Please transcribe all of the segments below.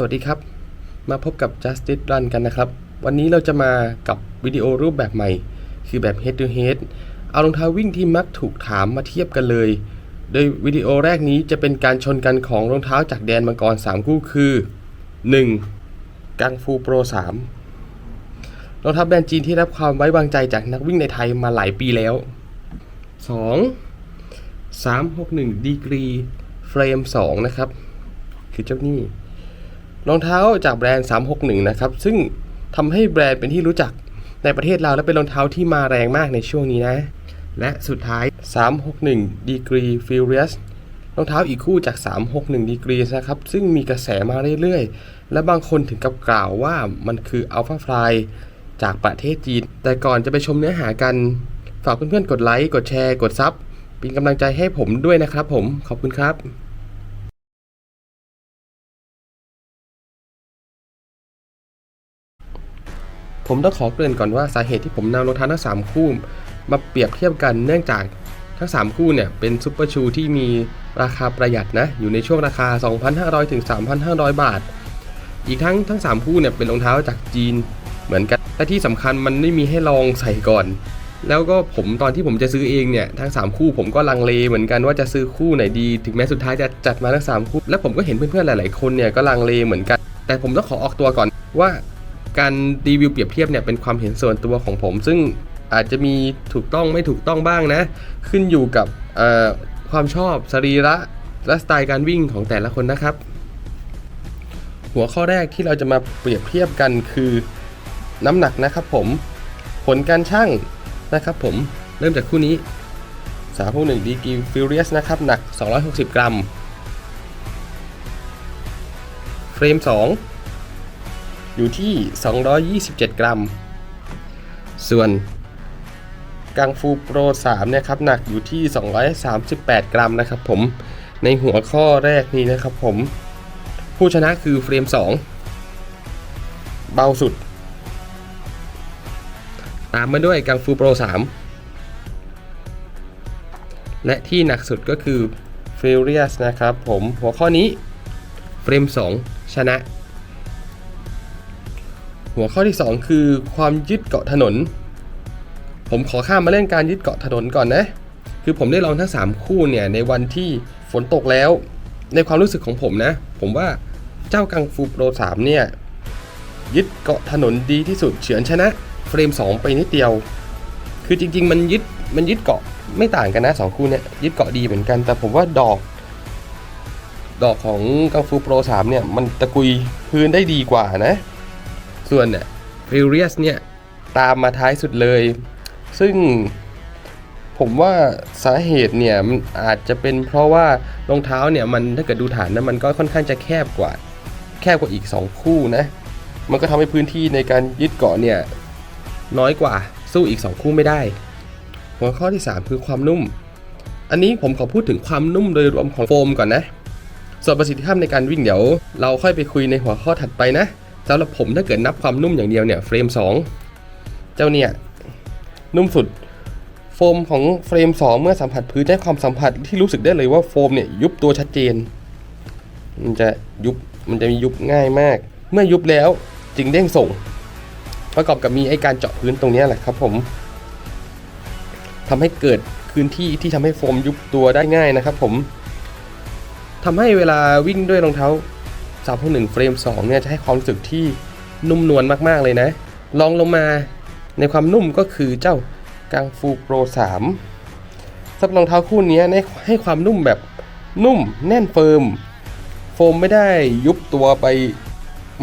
สวัสดีครับ มาพบกับ Justice Run กันนะครับ วันนี้เราจะมากับวิดีโอรูปแบบใหม่ คือแบบ Head to Head เอารองเท้าวิ่งที่มักถูกถามมาเทียบกันเลย โดยวิดีโอแรกนี้จะเป็นการชนกันของรองเท้าจากแดนมังกร 3 คู่คือ 1. กังฟูโปร 3 รองเท้าแบรนด์จีนที่รับความไว้วางใจจากนักวิ่งในไทยมาหลายปีแล้ว 2. 361ดีกรีเฟรม 2 นะครับ คือเจ้านี่ รองเท้าจากแบรนด์ 361 นะครับ ซึ่งทำให้แบรนด์เป็นที่รู้จักในประเทศเราและเป็นรองเท้าที่มาแรงมากในช่วงนี้นะ และสุดท้าย 361 Degree Furious รองเท้าอีกคู่จาก 361 Degree นะครับ ซึ่งมีกระแสมาเรื่อยๆ และบางคนถึงกับกล่าวว่ามันคือ Alpha Fly จากประเทศจีน แต่ก่อนจะไปชมเนื้อหากัน ฝากเพื่อนๆ กดไลค์ กดแชร์ กดซับ เป็นกำลังใจให้ผมด้วยนะครับผม ขอบคุณครับ ผมต้องขอเกริ่นก่อนว่าสาเหตุที่ผมนำรองเท้าทั้ง 3 คู่ มาเปรียบเทียบกันเนื่องจากทั้ง 3 คู่เนี่ยเป็นซุปเปอร์ชูที่มีราคาประหยัดนะอยู่ในช่วงราคา 2,500ถึง3,500 บาท อีกทั้งทั้ง 3 คู่เนี่ยเป็นรองเท้าจากจีนเหมือนกันและที่สำคัญมันไม่มีให้ลองใส่ก่อน แล้วก็ผมตอนที่ผมจะซื้อเองเนี่ยทั้ง 3 คู่ผมก็ลังเลเหมือนกันว่าจะซื้อคู่ไหนดี ถึงแม้สุดท้ายจะจัดมาทั้ง 3 คู่ และผมก็เห็นเพื่อนๆหลาย ๆ คนเนี่ยก็ลังเลเหมือนกัน แต่ผมต้องขอออกตัวก่อนว่า การรีวิวเปรียบเทียบเนี่ยเป็นความเห็นส่วนตัวของผม ซึ่งอาจจะมีถูกต้องไม่ถูกต้องบ้างนะ ขึ้นอยู่กับความชอบสรีระและสไตล์การวิ่งของแต่ละคนนะครับ หัวข้อแรกที่เราจะมาเปรียบเทียบกันคือน้ำหนักนะครับผมผลการชั่งนะครับผมเริ่มจากคู่นี้สามพวกหนึ่งดีกีฟิวเรียสนะครับ หนัก 260 กรัม เฟรม 2 อยู่ที่ 227 กรัม ส่วนกังฟูโปร 3 เนี่ยครับหนักอยู่ที่ 238 กรัมนะครับผมในหัวข้อแรกนี้นะครับผม ผู้ชนะคือเฟรม 2 เบาสุด ตามมาด้วยกังฟูโปร 3 และที่หนักสุดก็คือ f u r i o u s นะครับผมหัวข้อนี้เฟรม 2 ชนะ หัวข้อที่ 2 คือความยึดเกาะถนน ผมขอข้ามมาเรื่องการยึดเกาะถนนก่อนนะ คือผมได้ลองทั้ง 3 คู่เนี่ยในวันที่ฝนตกแล้ว ในความรู้สึกของผมนะ ผมว่าเจ้ากังฟูโปร3เนี่ยยึดเกาะถนนดีที่สุดเฉือนชนะเฟรม 2 ไปนิดเดียว คือจริง ๆ มันยึดมันยึดเกาะไม่ต่างกันนะสองคู่เนี่ยยึดเกาะดีเหมือนกัน แต่ผมว่าดอก ดอกของกังฟูโปร3เนี่ยมันตะกุยพื้นได้ดีกว่านะ ส่วนเนี่ย Furious เนี่ยตามมาท้ายสุดเลย ซึ่งผมว่าสาเหตุเนี่ยมันอาจจะเป็นเพราะว่ารองเท้าเนี่ยมันถ้าเกิดดูฐานนะมันก็ค่อนข้างจะแคบกว่า แคบกว่าอีก 2 คู่นะ มันก็ทำให้พื้นที่ในการยึดเกาะเนี่ยน้อยกว่าสู้อีก 2 คู่ไม่ได้ หัวข้อที่ 3 คือความนุ่ม อันนี้ผมขอพูดถึงความนุ่มโดยรวมของโฟมก่อนนะ ส่วนประสิทธิภาพในการวิ่งเดี๋ยว เราค่อยไปคุยในหัวข้อถัดไปนะ สำหรับผมถ้าเกิดนับความนุ่มอย่างเดียวเนี่ยเฟรม 2 เจ้าเนี่ยนุ่มสุดโฟมของเฟรม 2 เมื่อสัมผัสพื้นได้ความสัมผัสที่รู้สึกได้เลยว่าโฟมเนี่ยยุบตัวชัดเจน มันจะยุบมันจะมียุบง่ายมาก เมื่อยุบแล้วจึงเด้งส่ง ประกอบกับมีไอการเจาะพื้นตรงนี้แหละครับผมทำให้เกิดพื้นที่ที่ทำให้โฟมยุบตัวได้ง่ายนะครับผมทำให้เวลาวิ่งด้วยรองเท้า 361เฟรม2เนี่ยจะให้ความรู้สึกที่นุ่มนวลมากๆเลยนะ ลองลงมาในความนุ่มก็คือเจ้ากังฟูโปร3สำหรับรองเท้าคู่นี้ให้ให้ความนุ่มแบบนุ่มแน่นเฟิร์มโฟมไม่ได้ยุบตัวไป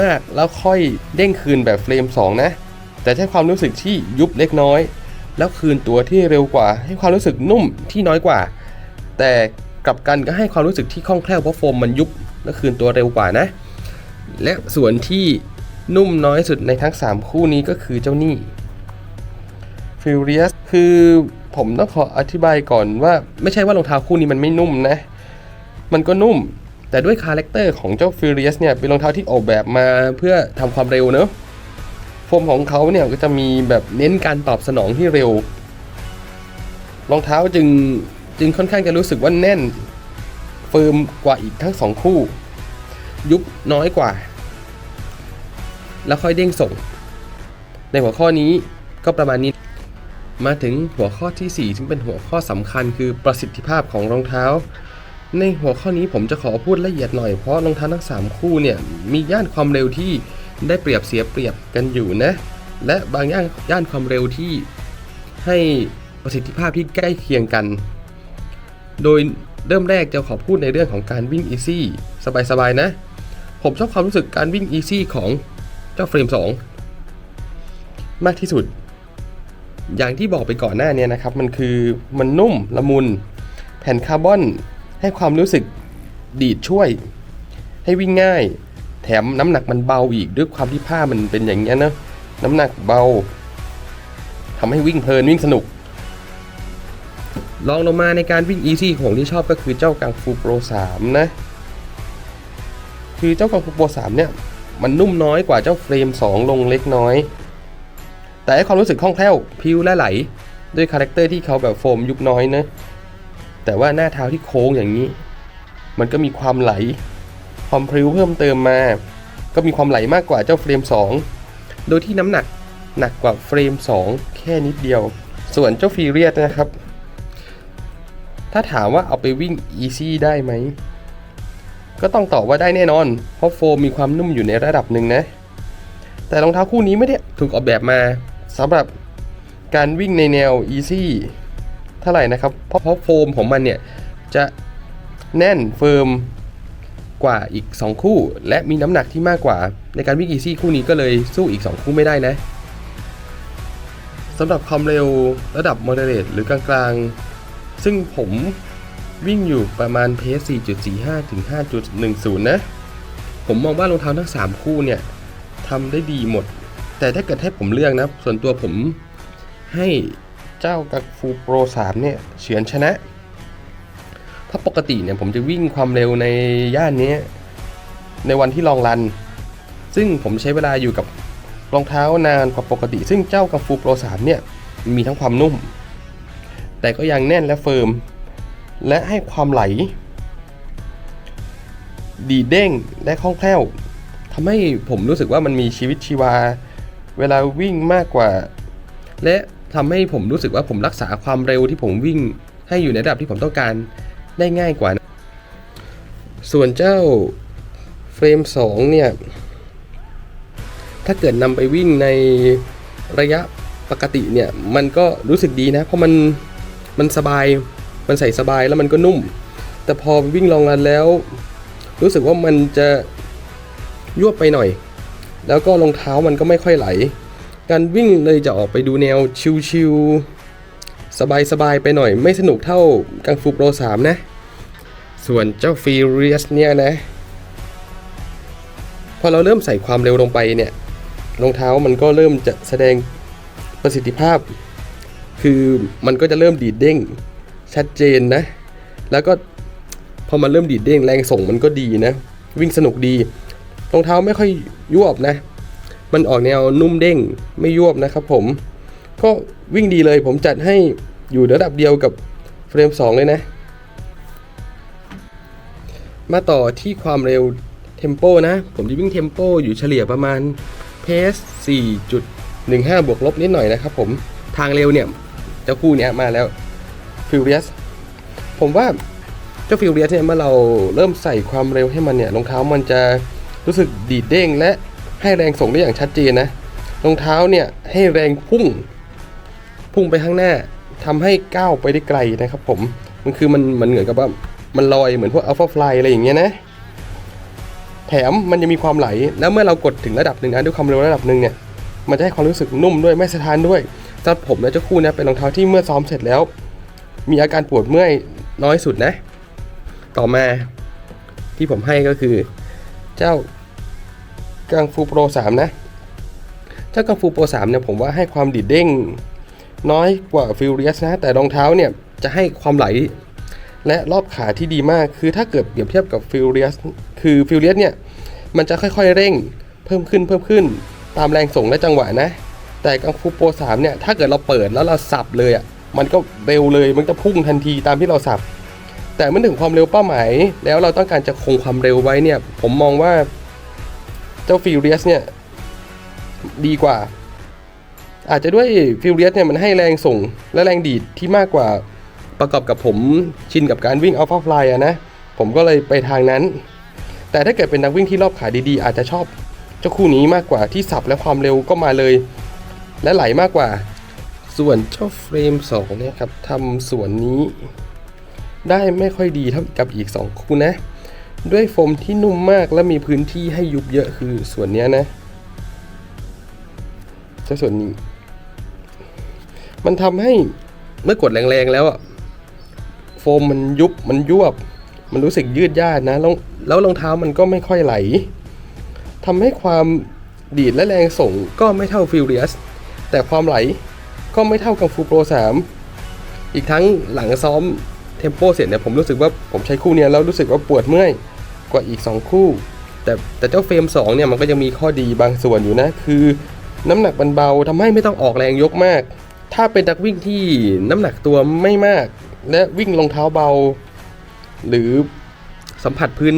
มากแล้วค่อยเด้งคืนแบบเฟรม 2 นะ แต่ใช้ความรู้สึกที่ยุบเล็กน้อย แล้วคืนตัวที่เร็วกว่า ให้ความรู้สึกนุ่มที่น้อยกว่า แต่กลับกันก็ให้ความรู้สึกที่คล่องแคล่วเพราะโฟมมันยุบ และคืนตัวเร็วกว่านะ และส่วนที่นุ่มน้อยสุดในทั้ง 3 คู่นี้ก็คือเจ้านี่ Furious คือผมต้องขออธิบายก่อนว่าไม่ใช่ว่ารองเท้าคู่นี้มันไม่นุ่มนะ มันก็นุ่ม แต่ด้วยคาแรคเตอร์ของเจ้า Furious เนี่ยเป็นรองเท้าที่ออกแบบมาเพื่อทำความเร็วเนอะโฟมของเขาเนี่ยก็จะมีแบบเน้นการตอบสนองที่เร็ว รองเท้าจึงจึงค่อนข้างจะรู้สึกว่าแน่น เฟิร์มกว่าอีกทั้งสองคู่ ยุบน้อยกว่า แล้วค่อยเด้งส่ง ในหัวข้อนี้ก็ประมาณนี้ มาถึงหัวข้อที่ 4 ซึ่งเป็นหัวข้อสำคัญคือประสิทธิภาพของรองเท้า ในหัวข้อนี้ผมจะขอพูดละเอียดหน่อยเพราะรองเท้าทั้ง 3 คู่เนี่ยมีย่านความเร็วที่ได้เปรียบเสียเปรียบกันอยู่นะ และบางย่านย่านความเร็วที่ให้ประสิทธิภาพที่ใกล้เคียงกัน โดย เริ่มแรกจะขอพูดในเรื่องของการวิ่ง Easy สบายๆนะ ผมชอบความรู้สึกการวิ่ง Easy ของเจ้าเฟรม 2 มากที่สุด อย่างที่บอกไปก่อนหน้านี้นะครับ มันคือมันนุ่มละมุน แผ่นคาร์บอนให้ความรู้สึกดีดช่วย ให้วิ่งง่าย แถมน้ำหนักมันเบาอีกด้วยความที่ผ้ามันเป็นอย่างเงี้นะน้ำหนักเบาทำให้วิ่งเพลินวิ่งสนุก ลองลงมาในการวิ่ง Easy ของที่ชอบก็คือเจ้ากังฟูโปร3นะ คือเจ้ากังฟูโปร3เนี่ย มันนุ่มน้อยกว่าเจ้าเฟรม 2 ลงเล็กน้อย แต่ให้ความรู้สึกคล่องแคล่วพิ้วและไหล ด้วยคาแรคเตอร์ที่เขาแบบโฟมยุบน้อยนะ แต่ว่าหน้าเท้าที่โค้งอย่างนี้ มันก็มีความไหล ความพริ้วเพิ่มเติมมา ก็มีความไหลมากกว่าเจ้าเฟรม 2 โดยที่น้ำหนักหนักกว่าเฟรม 2 แค่นิดเดียว ส่วนเจ้าฟีเรียสนะครับ ถ้าถามว่าเอาไปวิ่ง Easy ได้ไหม ก็ต้องตอบว่าได้แน่นอน เพราะโฟมมีความนุ่มอยู่ในระดับหนึ่งนะ แต่รองเท้าคู่นี้ไม่ได้ถูกออกแบบมาสำหรับการวิ่งในแนว Easy เท่าไหร่นะครับเพราะเพราะโฟมของมันเนี่ย จะแน่นเฟิร์มกว่าอีก 2 คู่ และมีน้ำหนักที่มากกว่า ในการวิ่ง Easy คู่นี้ก็เลยสู้อีก 2 คู่ไม่ได้นะสำหรับความเร็วระดับ moderate หรือกลางๆ ซึ่งผมวิ่งอยู่ประมาณเพส4.45 ถึง 5.10 นะ ผมมองว่ารองเท้าทั้ง 3 คู่เนี่ยทำได้ดีหมด แต่ถ้าเกิดให้ผมเลือกนะ ส่วนตัวผมให้เจ้ากักฟูโปร 3 เนี่ยเฉือนชนะ ถ้าปกติเนี่ยผมจะวิ่งความเร็วในย่านนี้ ในวันที่ลองรัน ซึ่งผมใช้เวลาอยู่กับรองเท้านานกว่าปกติ ซึ่งเจ้ากังฟูโปร 3 เนี่ยมีทั้งความนุ่ม แต่ก็ยังแน่นและเฟิร์ม และให้ความไหล ดีเด้งและคล่องแคล่วทำให้ผมรู้สึกว่ามันมีชีวิตชีวา เวลาวิ่งมากกว่า และทำให้ผมรู้สึกว่าผมรักษาความเร็วที่ผมวิ่ง ให้อยู่ในระดับที่ผมต้องการได้ง่ายกว่า ส่วนเจ้าเฟรม 2 เนี่ย ถ้าเกิดนำไปวิ่งในระยะปกติเนี่ย มันก็รู้สึกดีนะ เพราะมัน มันสบาย มันใส่สบายแล้วมันก็นุ่ม แต่พอวิ่งลองรันแล้ว รู้สึกว่ามันจะยวบไปหน่อย แล้วก็รองเท้ามันก็ไม่ค่อยไหล การวิ่งเลยจะออกไปดูแนวชิลๆสบายๆไปหน่อย ไม่สนุกเท่ากังฟูโปร 3 นะ ส่วนเจ้าฟีเรียสเนี่ยนะ พอเราเริ่มใส่ความเร็วลงไปเนี่ยรองเท้ามันก็เริ่มจะแสดงประสิทธิภาพ คือมันก็จะเริ่มดีดเด้งชัดเจนนะ แล้วก็พอมันเริ่มดีดเด้งแรงส่งมันก็ดีนะ วิ่งสนุกดีรองเท้าไม่ค่อยยวบนะ มันออกแนวนุ่มเด้งไม่ยวบนะครับผม ก็วิ่งดีเลยผมจัดให้อยู่ระดับเดียวกับเฟรม 2 เลยนะ มาต่อที่ความเร็วเทมโปนะ ผมจะวิ่งเทมโปอยู่เฉลี่ยประมาณเพส4.15 บวกลบนิดหน่อยนะครับผม ทางเร็วเนี่ย เจ้าคู่เนี้ยมาแล้วฟิวเรียสผมว่าเจ้าฟิวเรียสเนี่ยเมื่อเราเริ่มใส่ความเร็วให้มันเนี่ยรองเท้ามันจะรู้สึกดีดเด้งและให้แรงส่งได้อย่างชัดเจนนะรองเท้าเนี่ยให้แรงพุ่ง พุ่งไปข้างหน้าทำให้ก้าวไปได้ไกลนะครับผมมันคือมันมันเหมือนกับว่ามันลอยเหมือนพวกอัลฟาฟลายอะไรอย่างเงี้ยนะ แถมมันยังมีความไหล แล้วเมื่อเรากดถึงระดับหนึ่งนะด้วยความเร็วระดับหนึ่งเนี่ย มันจะให้ความรู้สึกนุ่มด้วยไม่สะท้านด้วย สำหรับผมและเจ้าคู่เนะเป็นรองเท้าที่เมื่อซ้อมเสร็จแล้ว มีอาการปวดเมื่อยน้อยสุดนะ ต่อมาที่ผมให้ก็คือ เจ้ากังฟูโปร3นะ เจ้ากังฟูโปร3เนี่ยผมว่าให้ความดีดเด้ง น้อยกว่าฟิวเรียสนะ แต่รองเท้าเนี่ยจะให้ความไหล และรอบขาที่ดีมาก คือถ้าเกิดเปรียบเทียบกับฟิวเรียสคือฟิวเรียสเนี่ยมันจะค่อยๆเร่ง เพิ่มขึ้นเพิ่มขึ้น ตามแรงส่งและจังหวะนะ แต่กังฟูโปร3เนี่ยถ้าเกิดเราเปิดแล้วเราสับเลยอะมันก็เร็วเลยมันจะพุ่งทันทีตามที่เราสับ แต่เมื่อถึงความเร็วเป้าหมาย แล้วเราต้องการจะคงความเร็วไว้เนี่ย ผมมองว่าเจ้าฟิวเรียสเนี่ยดีกว่า อาจจะด้วยฟิลเลียสเนี่ยมันให้แรงส่งและแรงดีดที่มากกว่าประกอบกับผมชินกับการวิ่งอัลฟาฟลายอะนะ ผมก็เลยไปทางนั้น แต่ถ้าเกิดเป็นนักวิ่งที่รอบขาดีๆ อาจจะชอบ เจ้าคู่นี้มากกว่าที่สับและความเร็วก็มาเลย และไหลมากกว่า ส่วนเจ้าเฟรม2เนี่ยครับทำส่วนนี้ได้ไม่ค่อยดีเท่ากับอีก 2 คู่นะ ด้วยโฟมที่นุ่มมากและมีพื้นที่ให้ยุบเยอะคือส่วนนี้นะเจ้าส่วนนี้ มันทำให้เมื่อกดแรงๆแล้วอะโฟมมันยุบมันยวบ มันรู้สึกยืดยาดนะ แล้วแล้วรองเท้ามันก็ไม่ค่อยไหลทำให้ความดีดและแรงส่งก็ไม่เท่าฟิลเรียส แต่ความไหลก็ไม่เท่ากับฟูโปร3 อีกทั้งหลังซ้อมเทมโปเสร็จเนี่ยผมรู้สึกว่าผมใช้คู่เนี้ยแล้วรู้สึกว่าปวดเมื่อยกว่าอีก 2 คู่ แต่แต่เจ้าเฟรม2เนี่ยมันก็ยังมีข้อดีบางส่วนอยู่นะ คือน้ำหนักมันเบาทำให้ไม่ต้องออกแรงยกมาก ถ้าเป็นนักวิ่งที่น้ำหนักตัวไม่มาก และวิ่งรองเท้าเบา หรือสัมผัสพื้น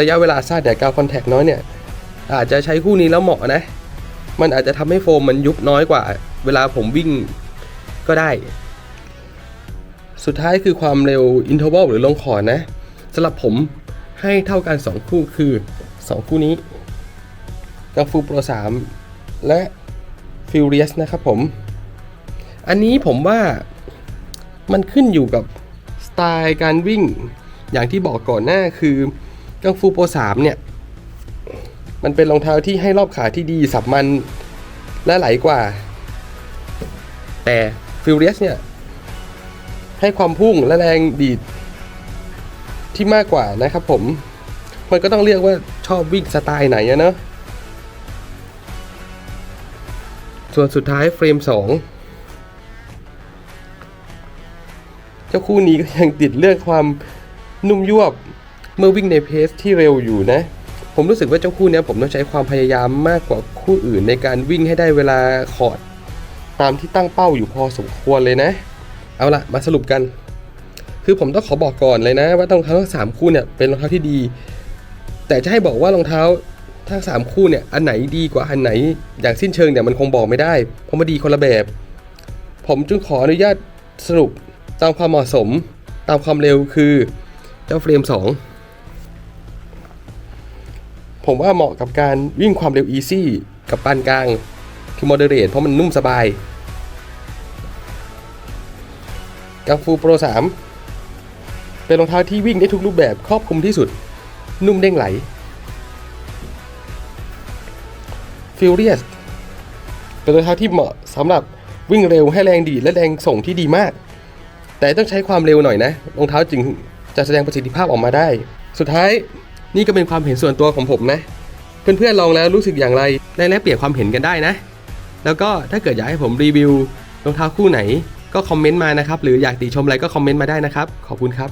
ระยะเวลาสั้นแต่กาวคอนแทคน้อยเนี่ยอาจจะใช้คู่นี้แล้วเหมาะนะ มันอาจจะทำให้โฟมมันยุบน้อยกว่า เวลาผมวิ่งก็ได้ สุดท้ายคือความเร็วอินเทอร์วัลหรือลงขอนะสำหรับผมให้เท่ากัน 2 คู่คือ 2 คู่นี้กังฟูโปร3และฟิวเรียสนะครับผม อันนี้ผมว่ามันขึ้นอยู่กับสไตล์การวิ่งอย่างที่บอกก่อนหน้าคือกังฟูโปร3เนี่ย มันเป็นรองเท้าที่ให้รอบขาที่ดีสับมันและไหลกว่า แต่ฟิวเรียสเนี่ย ให้ความพุ่งและแรงดีดที่มากกว่านะครับผม มันก็ต้องเรียกว่าชอบวิ่งสไตล์ไหนอะเนาะส่วนสุดท้ายเฟรม 2 เจ้าคู่นี้ก็ยังติดเรื่องความนุ่มยวบ เมื่อวิ่งในเพสที่เร็วอยู่นะ ผมรู้สึกว่าเจ้าคู่เนี้ยผมต้องใช้ความพยายามมากกว่าคู่อื่นในการวิ่งให้ได้เวลาคอร์ดตามที่ตั้งเป้าอยู่พอสมควรเลยนะ เอาละมาสรุปกัน คือผมต้องขอบอกก่อนเลยนะ ว่ารองเท้าทั้งสามคู่เนี่ยเป็นรองเท้าที่ดี แต่จะให้บอกว่ารองเท้าทั้งสามคู่เนี่ยอันไหนดีกว่าอันไหนอย่างสิ้นเชิงเนี่ยมันคงบอกไม่ได้ เพราะมันดีคนละแบบ ผมจึงขออนุญาตสรุปตามความเหมาะสม ตามความเร็วคือเจ้าเฟรม 2 ผมว่าเหมาะกับการวิ่งความเร็ว easy กับปานกลาง คือ moderate เพราะมันนุ่มสบายกังฟูโปร 3 เป็นรองเท้าที่วิ่งได้ทุกรูปแบบครอบคลุมที่สุด นุ่มเด้งไหล Furious เป็นรองเท้าที่เหมาะสำหรับวิ่งเร็วให้แรงดีและแรงส่งที่ดีมาก แต่ต้องใช้ความเร็วหน่อยนะ รองเท้าจึงจะแสดงประสิทธิภาพออกมาได้ สุดท้าย นี่ก็เป็นความเห็นส่วนตัวของผมนะ เพื่อนๆลองแล้วรู้สึกอย่างไรได้แลกเปลี่ยนความเห็นกันได้นะ แล้วก็ถ้าเกิดอยากให้ผมรีวิวรองเท้าคู่ไหน ก็คอมเมนต์มานะครับ หรืออยากติชมอะไรก็คอมเมนต์มาได้นะครับ ขอบคุณครับ